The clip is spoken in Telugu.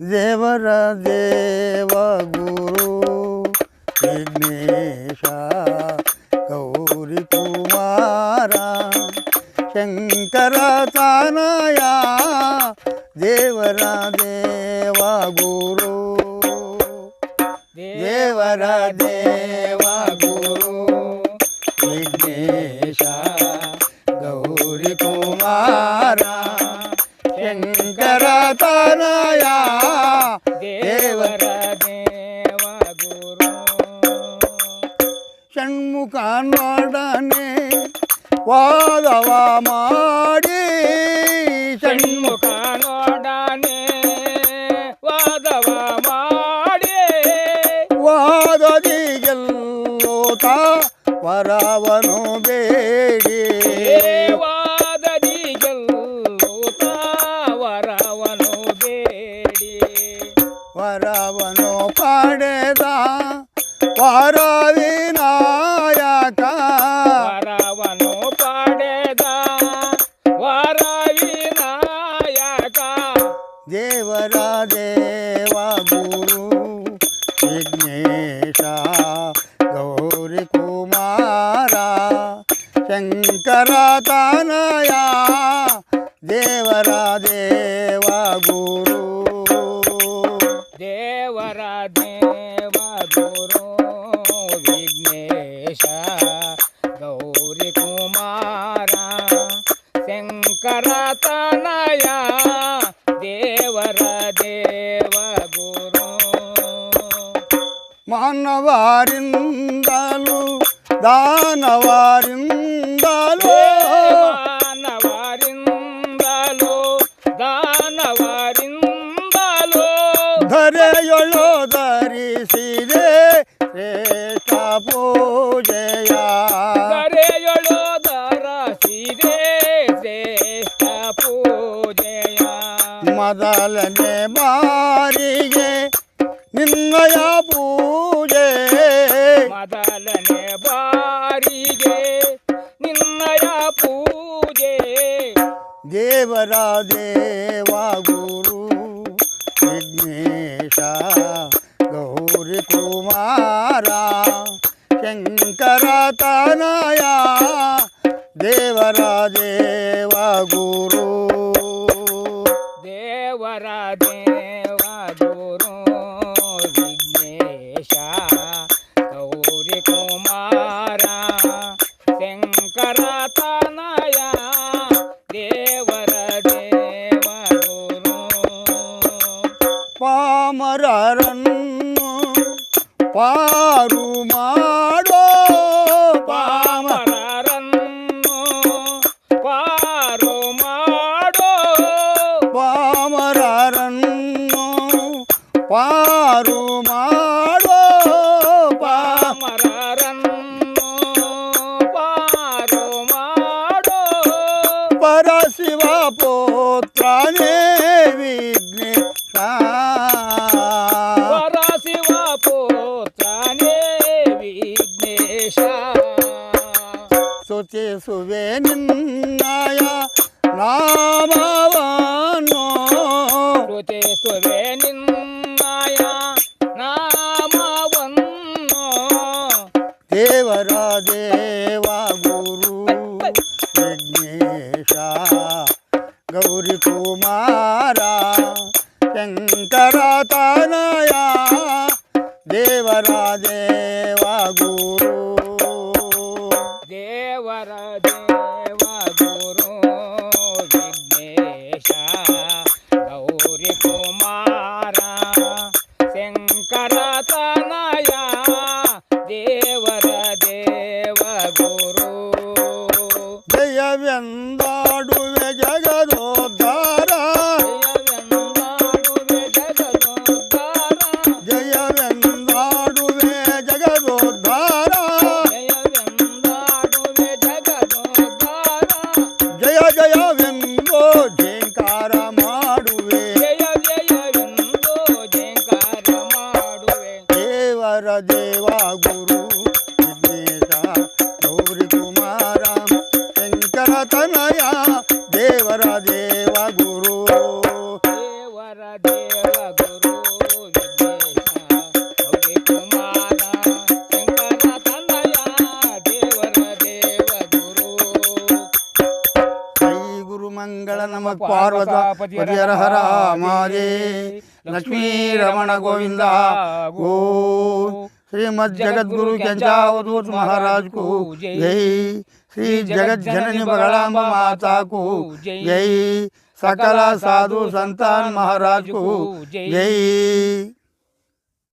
देवर देव गुरु विघ्नेशा गौरी कुमारा शंकराचा नया देवर देव गुरु देवर देवा ವಾದವ ಮಾಡಿ ಷಣ್ಮುಖ ನೋಡಾನೆ ವಾದವ ಮಾಡಿ. ವಾದದಿ ಗೆಲ್ಲೋತ ವರವನು ಬೇಡಿ. ವಾದದಿ ಗೆಲ್ಲುತ್ತ ವರವನು ಬೇಡಿ. ವರವನು ಪಡೆದ ವರ దేవరా దేవా గురు విఘ్నేశ గౌరి కుమార శంకర తనయా దేవరా దేవా ಮಾನವರಿಂದಲೂ ದಾನವರಿಂದಲೂ ಮಾನವರಿಂದಲೋ ದಾನವರಿಂದಲೋ ಧರೆಯೊಳು ಧರಿಸಿದೆ ಶ್ರೇಷ್ಠ ಪೂಜೆಯ ಕರೆಯೊಳು ದರಸಿದೆ ಶ್ರೇಷ್ಠ ಪೂಜೆಯ ಮೊದಲನೇ ಬಾರಿಗೆ ನಿನ್ನಯ ಪೂಜೆ ಮೊದಲನೇ ಬಾರಿಗೆ ನಿನ್ನಯ ಪೂಜೆ. ದೇವರ ದೇವ ಗುರು ವಿಘ್ನೇಶ ಗೌರಿ ಕುಮಾರ ಶಂಕರ ತನಯ ದೇವರ ದೇವ ಪಾಮರರನ್ನು ಪಾರು ಮಾಡೋ ಪಾಮರನ್ನು ಪಾಮರರನ್ನು ಪಾರು ಮಾಡೋ ಪಾಮರರನ್ನು ಪಾರು ಮಾಡೋ ಪಾಮ ಪಾಮರರನ್ನು ಪಾರು ಮಾಡೋ ಪರಶಿವ ಪುತ್ರನೇ చేసువే నిన్నాయా? నా బావాను చేసువే నిన్నాయా? నా మావన్నో దేవా గురు విఘ్నేశ గౌరి కుమారా శంకర తనయా ಗುರು ವಿಘ್ನೇಶ ಗೌರಿ ಕುಮಾರ ಶಂಕರ ತನ మంగళ నమ పార్వతాపతి హర హర మాదే లక్ష్మీ రమణ గోవింద ఓ శ్రీమద్ జగద్గురు గంజావధూత్ మహారాజ్కు జై శ్రీ జగజ్జనని బగళాంబ మాతాకు జై సకల సాధు సంతాన్ మహారాజ్కు జై